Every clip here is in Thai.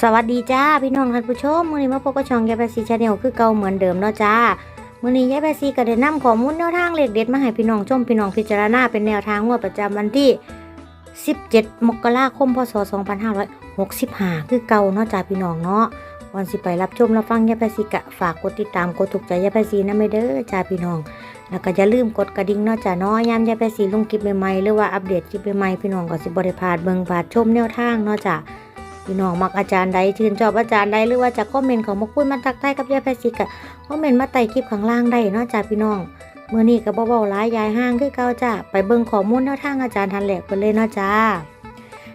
สวัสดีจ้าพี่น้องท่านผู้ชมมื้อนี้มาพบกับช่องยายแปซีชาแนลคือเก่าเหมือนเดิมเนาะจ้ามื้อนี้ยายแปซีก็ได้นำข้อมูลแนวทางเลขเด็ดมาให้พี่น้องชมพี่น้องพิจารณาเป็นแนวทางงวดประจำวันที่ 17 มกราคม พศ 2565 คือเก่าเนาะจ้าพี่น้องเนาะก่อนสิไปรับชมรับฟังยายแปซีกะฝากกดติดตามกดถูกใจยายแปซีนะไม่เด้อจ้าพี่น้อง แล้วก็อย่าลืมกดกระดิ่งเนาะจ้าเนาะยามยายแปซีลงคลิปใหม่ๆหรือว่าอัปเดตคลิปใหม่ๆพี่น้องก็สิบ่ได้พลาดเบิ่งพลาดชมแนวทางเนาะจ้า พี่น้องมักอาจารย์ใดชื่นชอบอาจารย์ใดหรือว่าจะคอมเมนต์ของมาคุยมาทักทายกับยายแพซิกะคอมเมนต์มาใต้คลิปข้างล่างได้เนาะจ้าพี่น้องเมื่อนี้ก็บ่เบาหลายยายห้างคือเก่าจ้าไปเบิ่งข้อมูลแนวทางอาจารย์ทันแหลกไปเลยเนาะจ้า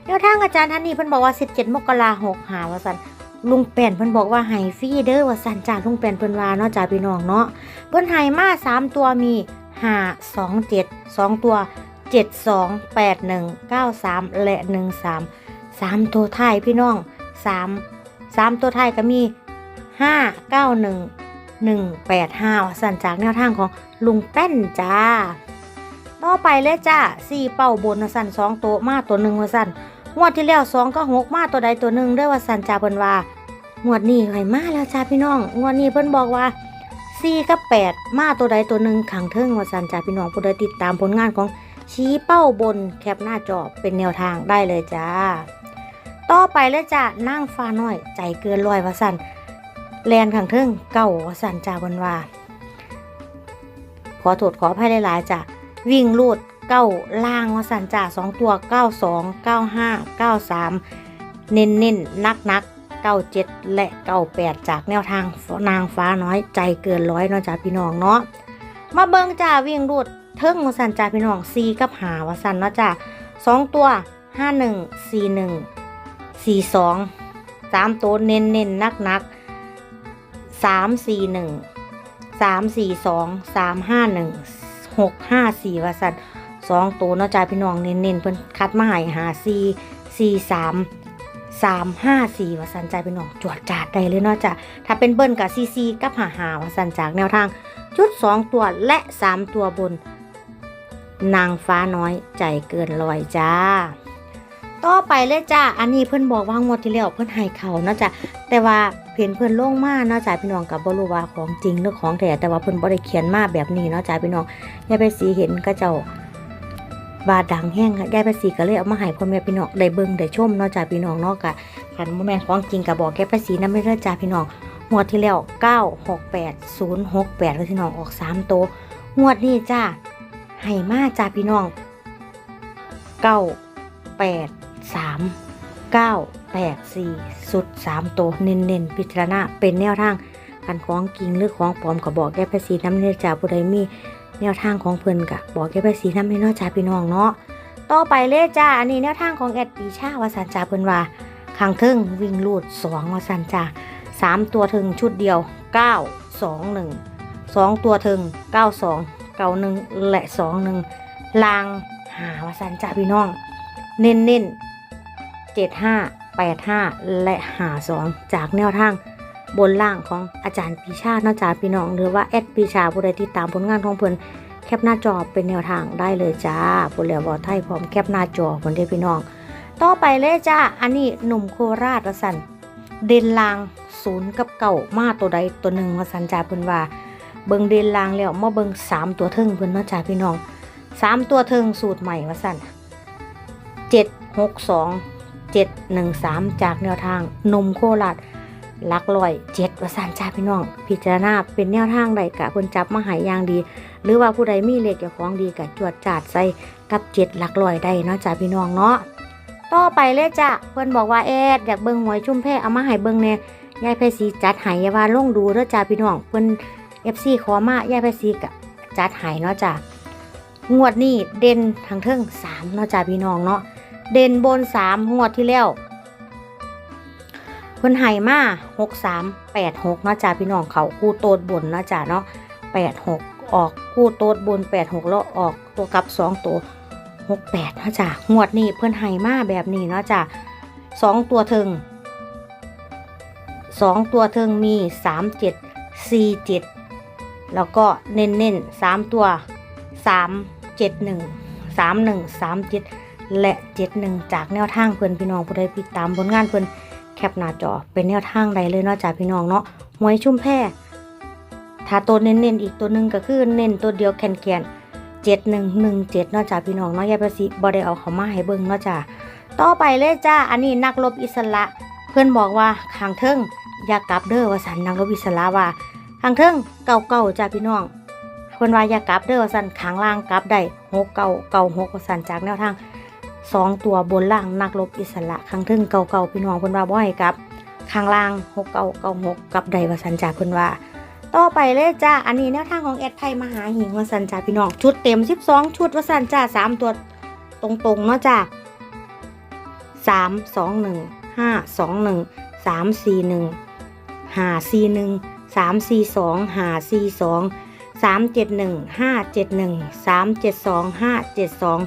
แนวทางอาจารย์ท่านนี้เพิ่นบอกว่า 17 มกราคม65ว่าซั่นลุงแป้นเพิ่นบอกว่าให้ฟรีเด้อว่าซั่นจ้าลุงแป้นเพิ่นว่าเนาะจ้าพี่น้องเนาะเพิ่นให้มาสามตัวมี5 2 7 2ตัว7 2 8 1 9 3และ13สาม สามตัวท้ายพี่น้องสามสามตัวท้ายก็มีห้าเก้าหนึ่งหนึ่งแปดห้าสั่นจากแนวทางของลุงแป้นจ้า ต่อไปเลยจ้าสี่เป้าบนสั่นสองตัวมาตัวหนึ่งว่าสั่นงวดที่แล้วสองก็หกมาตัวใดตัวหนึ่งด้วยว่าสั่นจ้าเพิ่นว่างวดนี้ไหมาแล้วจ้าพี่น้องงวดนี้เพิ่นบอกว่าสี่กับแปดมาตัวใดตัวหนึ่งขังเทิงว่าสั่นจ้าพี่น้องผู้ใดติดตามผลงานของชี้เป้าบนแคปหน้าจอเป็นแนวทางได้เลยจ้า ต่อไปเลยจ้านั่งฟ้าน้อย ใจเกินลอยวาสันแลนขังเทิงเก่าวสันจ้าบนว่า ขอโทษขออภัยหลายๆจ้าวิ่งลูดเก้าล่างวาสันจ้าสองตัวเก้าสองเก้าห้าเก้าสามเน้นเน้นนักนักเก้าเจ็ดและเก้าแปดจากแนวทางนางฟ้าน้อยใจเกินร้อยเนาะจ้าพี่น้องเนาะมาเบิงจ้าวิ่งลูดเทิงวาสันจ่าพี่น้องซีกับหาวาสันเนาะจ้าสองตัวห้าหนึ่งสี่หนึ่ง สี่สองสามตัวเน้นเน้นนักนักสามสี่หนึ่งสามสี่สองสามห้าหนึ่งหกห้าสี่วาสันสองตัวเนาะจ้าพี่น้องเน้นเน้นเพิ่นคัดมาให้หาสี่สี่สามสามห้าสี่วาสันจ่าพี่น้องจวดจาดได้เลยเนาะจ้าถ้าเป็นเบิ้ลกับซีซีกับหาหาวาสันจากแนวทาง ชุด2ตัวและ3ตัวบน นางฟ้าน้อยใจเกินลอยจ้า ต่อไปเลยจ้าอันนี้เพื่อนบอกว่างวดที่แล้วเพื่อนให้เขานะจ้ะแต่ว่าเพียนเพื่อนลงมาเนาะจ้าพี่น้องกับบรูว่าของจริงหรือของแท้แต่ว่าเพื่อนบริเขียนมาแบบนี้เนาะจ้าพี่น้องยายไปสีเห็นก็เจ้าบาดังแห้งค่ะยายไปสีก็เลยเอามาให้พ่อแม่พี่น้องได้เบิ่งได้ชมเนาะจ้าพี่น้องเนาะกะขันโมแมนของจริงกับบอกแกไปสีนั่นไม่เลิศจ้าพี่น้องงวดที่แล้ว968 068แล้วพี่น้องออก3ตัวงวดนี้จ้าให้มาจ้าพี่น้อง9 8 สามเก้าแปดสี่สุดสามตัวเน้นๆ พิจารณาเป็นแนวทางการคล้องกิ่งหรือคล้องปลอมกับบอกแก้ภาษีน้ำเนื้อจ่าผู้ใดมีแนวทางของเพิ่นกับบอกแก้ภาษีน้ำเนื้อจ่าพี่น้องเนาะต่อไปเลยจ้าอันนี้แนวทางของแอดปีชาวาสันจ่าเพิ่นว่าขังทึ่งวิ่งลูดสองวาสันจ่าสามตัวถึงชุดเดียวเก้าสองหนึ่งสองตัวถึงเก้าสองเก้าหนึ่งและสองหนึ่งลางหาวาสันจ่าพี่น้อง เน้นๆ 75 85 และหา2จากแนวทางบนล่างของอาจารย์ปีชาเนาะจ้าพี่น้อง หรือว่าแอดปีชาผู้ใดติดตามผลงานของเพื่อนแคปหน้าจอเป็นแนวทางได้เลยจ้าผู้เหลือบอไทยพร้อมแคปหน้าจอคนเดียพี่น้อง ต่อไปเลยจ้า อันนี้หนุ่มโคราชวสันเดินลางศูนย์กับเก่ามาตัวใดตัวหนึ่งวสันจ่าเพิ่นว่า เบิงเดินลางแล้วมาเบิงสามตัวเทิงเพิ่นเนาะจ้าพี่น้องสามตัวเทิงสูตรใหม่วสันเจ็ดหกสอง เจ็ดหนึ่งสามจากแนวทางนมโคราชลักลอยเจ็ดว่าสันจ้าพี่น้อง พิจารณาเป็นแนวทางใดกะเพิ่นจับมาหายยางดี หรือว่าผู้ใดมีเลขเกี่ยวของดีกะจวดจาดใส่กับเจ็ดหลักลอยได้เนาะจ้าพี่น้องเนาะต่อไปเลยจ้ะเพื่อนบอกว่าแอดอยากเบิ่งหวยชุ่มแพ่เอามาให้เบิ่งแน่ยายไพสีจัดหายว่าลงดูเด้อจ้าพี่น้องเพิ่อน FC ขอมายายไพสีกะจัดหายเนาะจ้ะงวดนี้เด่นทางเทิง3เนาะจ้าพี่น้องเนาะ เด่นบน3งวดที่แล้วเพิ่นใหายมา6386เนาะจ้าพี่น้องเขาคู่โตดบนเนาะจ้าเนาะ86ออกคู่โตดบน86แล้วออกตัวกลับสองตัวหกแปดเนาะจ้ะงวดนี้เพื่อนไห้มาแบบนี้เนาะจ้ะสองตัวเทิงสองตัวเทิงมีสามเจ็ดสี่เจ็ดแล้วก็เน้นเน้นสามตัวสามเจ็ดหนึ่งสามหนึ่งสามเจ็ด และเจ็ดหนึ่งจากแนวทางเพื่อนพี่น้องผู้ใดติดตามผลงานเพื่อนแคปหน้าจอเป็นแนวทางใดเลยเนาะจ้าพี่น้องเนาะหวยชุ่มแพถ้าตัวเน้นๆอีกตัวหนึ่งก็คือเน้นตัวเดียวแคนๆเจ็ดหนึ่งหนึ่งเจ็ดนาะจ้าพี่น้องเนาะยายประสิบอได้เอาเขามาให้เบิ่งนาะจ้าต่อไปเลยจ้าอันนี้นักรบอิสระเพื่อนบอกว่าขางเทิงอยากลับเด้อว่าสันนักรบอิสระว่าขางเทิงเก่าเก่าๆจ้าพี่น้องเพื่อนว่าอยากลับเด้อว่าสันขางล่างกลับได้หกเก่าเก่าหกว่าสันจากแนวทาง สองตัวบนล่างนักรบอิสระขางทิงเก่าเก่าๆพี่น้องเพื่นว่าบ่ให้กับข้างล่างหกเก่าเก่าหกกับได้ว่าสันจากเพื่นว่า ต่อไปเลยจ้าอันนี้แนวทางของแอดไทยมหาหิงวสันจาพี่น้องชุดเต็ม 12 ชุดวสันจาสามตัวตรงๆเนาะจ้าสามสองหนึ่งห้าสองหนึ่งสามสี่หนึ่งห้าสี่หนึ่งสามสี่สองห้าสี่สองสามเจ็ดหนึ่งห้าเจ็ดหนึ่งสามเจ็ดสองห้าเจ็ดสอง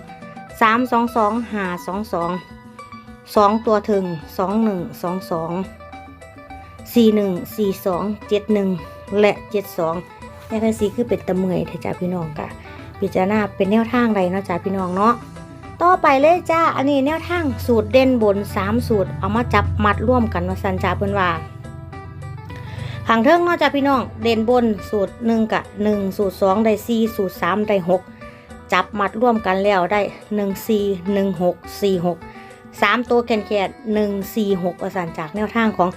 สามสองสองหาสองสองสองตัวถึงสองหนึ่งสองสองสี่หนึ่งสี่สองเจ็ดหนึ่งและเจ็ดสองแม่พันสีคือเป็นตะเมอยเถอะจ้าพี่น้องกะพิจารณาเป็นแนวทางใดเนาะจ้าพี่น้องเนาะต่อไปเลยจ้าอันนี้แนวทางสูตรเด่นบน3สูตร เอามาจับมัดร่วมกันว่าสันจ้าเพิ่นว่าหางเทิงเนอกจาพี่น้องเด่นบนสูตร1กับ1สูตร2ได้4สูตร3ได้6 จับมัดร่วมกันแล้วได้1 4 1 6 4 6 3ตัวแกนแกน1 4 6ว่าสันจากแนวทางของ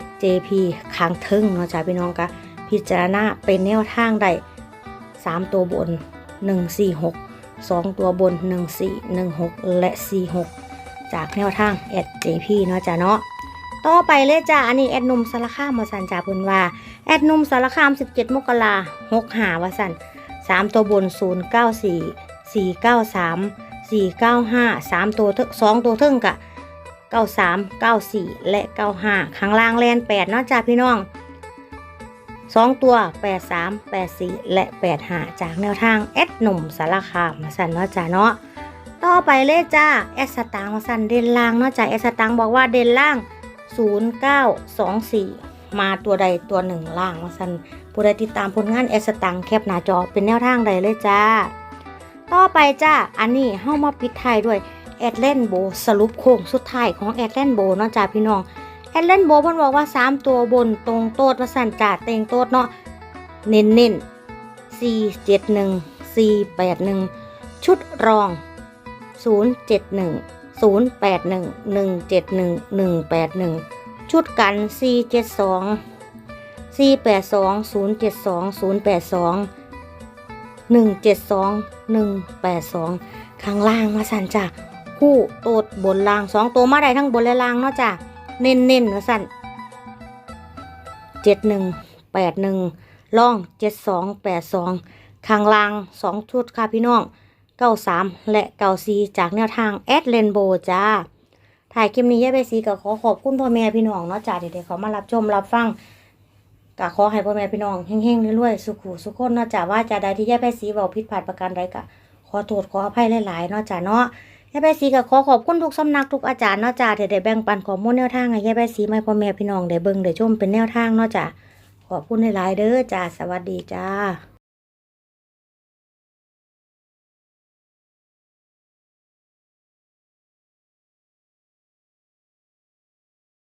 SJP ขางเทิงเนาะจ้าพี่น้องกะพิจารณาเป็นแนวทางได้3ตัวบน1 4 6 2ตัวบน1 4 1 6และ4 6จากแนวทาง AJP เนาะจ้ะเนาะต่อไปเลยจ้าอันนี้แอดนุ่มสารคามมาสันจ่าเพิ่นว่า แอดนุ่มสารคาม 17 มกราหกหาวาสัน 3 ตัวบน 0 9 4 4 9 3 4 9 5 3 ตัวเทิง2ตัวเทิงกะ93 94 และ 95 ข้างล่างแลน8เนาะจ้าพี่น้องสองตัว 83 84 และ 85 จากแนวทางแอดหนุ่มสารคามมาสันเนาะจ้าเนาะต่อไปเลยจ้าแอดสตางค์มาสันเด่นล่างเนาะจ้าแอดสตางค์บอกว่าเด่นล่าง 0924 มาตัวใดตัวหนึ่งล่างมาสัน ผู้ใดติดตามผลงานแอสตางแคปหน้าจอเป็นแนวทางใดเลยจ้า ต่อไปจ้า อันนี้เฮ้ามาปิดท้ายด้วยแอดเลนโบสรุปโค้งสุดท้ายของแอดเลนโบเนาะจ้าพี่น้องแอดเลนโบเพิ่นบอกว่า 3 ตัวบนตรงโต๊ดว่าสั่นจ่าเต็งโต๊ดเนาะเน้นเน้น4 7 1 4 8 1 ชุดรอง 0 7 1 0 8 1 1 7 1 1 8 1 ชุดกัน 4 7 2 4 8 2 0 7 2 0 8 2 1 7 2 1 8 2 ข้างล่างมาสั่นจ้ะคู่โตดบนล่างสองตัวมาได้ทั้งบนและล่างเนาะจ้ะเน้นเน้นๆว่าสั่นเจ็ดหนึ่งแปดหนึ่งล่องเจ็ดสองแปดสองข้างล่างสองชุดค่ะพี่น้องเก้าสามและเก้าสี่จากแนวทางแอดเลนโบจ้าถ่ายคลิปนี้ยายใบสีก็ขอขอบคุณพ่อแม่พี่น้องเนาะจ้าเด็กๆเขามารับชมรับฟัง ก็ขอให้พ่อแม่พี่น้องเฮงๆรวยๆสุขุสุขคนเนาะจ้าว่าจะใดที่ยายใบสีเบาผิดพลาดประการใดก็ขอโทษขออภัยหลายๆเนาะจ้าเนาะยายใบสีก็ขอขอบคุณทุกสำนักทุกอาจารย์เนาะจ้าที่ได้แบ่งปันข้อมูลแนวทางให้ยายใบสีมาให้พ่อแม่พี่น้องได้เบิ่งได้ชมเป็นแนวทางเนาะจ้าขอบคุณหลายๆเด้อจ้าสวัสดีจ้า